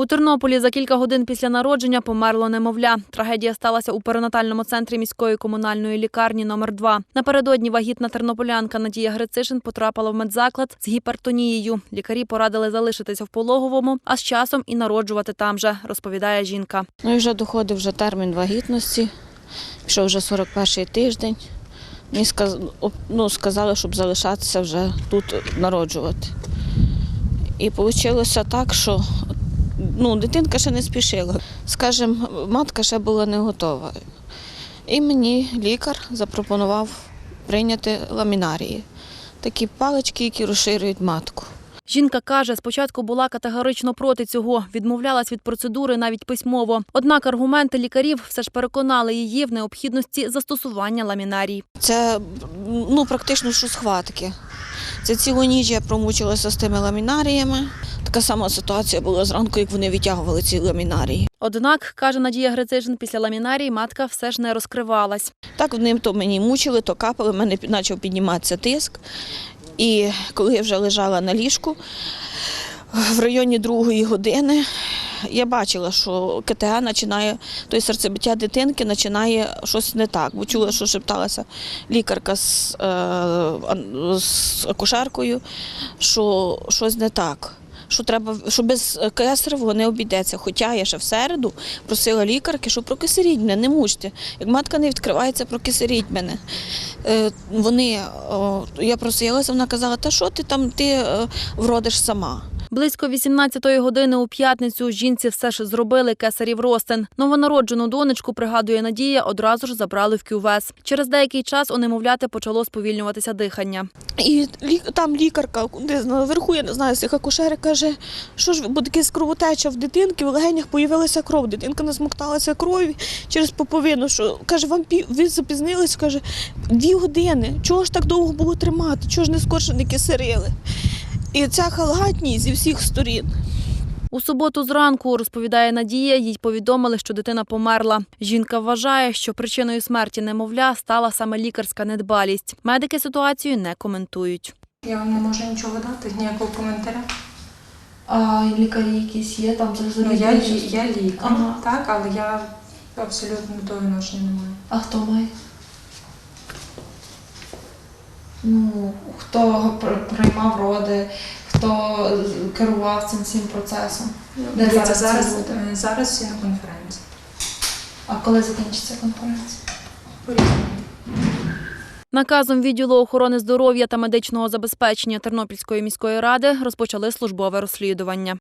У Тернополі за кілька годин після народження померло немовля. Трагедія сталася у перинатальному центрі міської комунальної лікарні номер 2 Напередодні вагітна тернополянка Надія Грицишин потрапила в медзаклад з гіпертонією. Лікарі порадили залишитися в пологовому, а з часом і народжувати там же, розповідає жінка. Ну і вже доходив вже термін вагітності, пішов вже 41-й тиждень. Мені ну, сказали, щоб залишатися вже тут народжувати. І вийшло так, що ну, дитинка ще не спішила. Скажем, матка ще була не готова. І мені лікар запропонував прийняти ламінарії. Такі палички, які розширюють матку. Жінка каже, спочатку була категорично проти цього, відмовлялась від процедури навіть письмово. Однак аргументи лікарів все ж переконали її в необхідності застосування ламінарій. Це ну, практично що схватки. Це цілу ніч я промучилася з тими ламінаріями. Така сама ситуація була зранку, як вони відтягували ці ламінарії. Однак, каже Надія Грицишин, після ламінарій матка все ж не розкривалась. Так вони то мені мучили, то капали, в мене почав підніматися тиск. І коли я вже лежала на ліжку в районі другої години, я бачила, що КТГ починає, тобто серцебиття дитинки починає щось не так. Бо чула, що шепталася лікарка з, е, з акушеркою, що щось не так. Що треба, що без кесаревого не обійдеться. Хоча я ще в середу просила лікарки, що прокисеріть мене, не мучте. Як матка не відкривається, прокисеріть мене. Е, вони, я просилася, вона казала, та що ти там, ти е, вродиш сама. Близько 18-ї години у п'ятницю жінці все ж зробили кесарів ростин. Новонароджену донечку, пригадує Надія, одразу ж забрали в кювес. Через деякий час у немовляти почало сповільнюватися дихання. І там лікарка, де наверху, я не знаю, з акушери каже, що ж бо таке кровотеча в дитинки, в легенях появилася кров. Дитинка насмокталася крові через поповину. Що каже, вам пів ви запізнились, каже, дві години. Чого ж так довго було тримати? Чого ж не скорше не кисерили? І ця халатність зі всіх сторін. У суботу зранку, розповідає Надія, їй повідомили, що дитина померла. Жінка вважає, що причиною смерті немовля стала саме лікарська недбалість. Медики ситуацію не коментують. Я вам не можу нічого дати, ніякого коментаря. А лікарі якісь є там завжди? Ну, я, я лікар, Ага. так, але я абсолютно до відношення не маю. А хто має? Ну, хто приймав роди, хто керував цим всім процесом? Де Дивіться, зараз зараз, люди? е, зараз всі на конференції. А коли закінчиться конференція? По-різному. Наказом відділу охорони здоров'я та медичного забезпечення Тернопільської міської ради розпочали службове розслідування.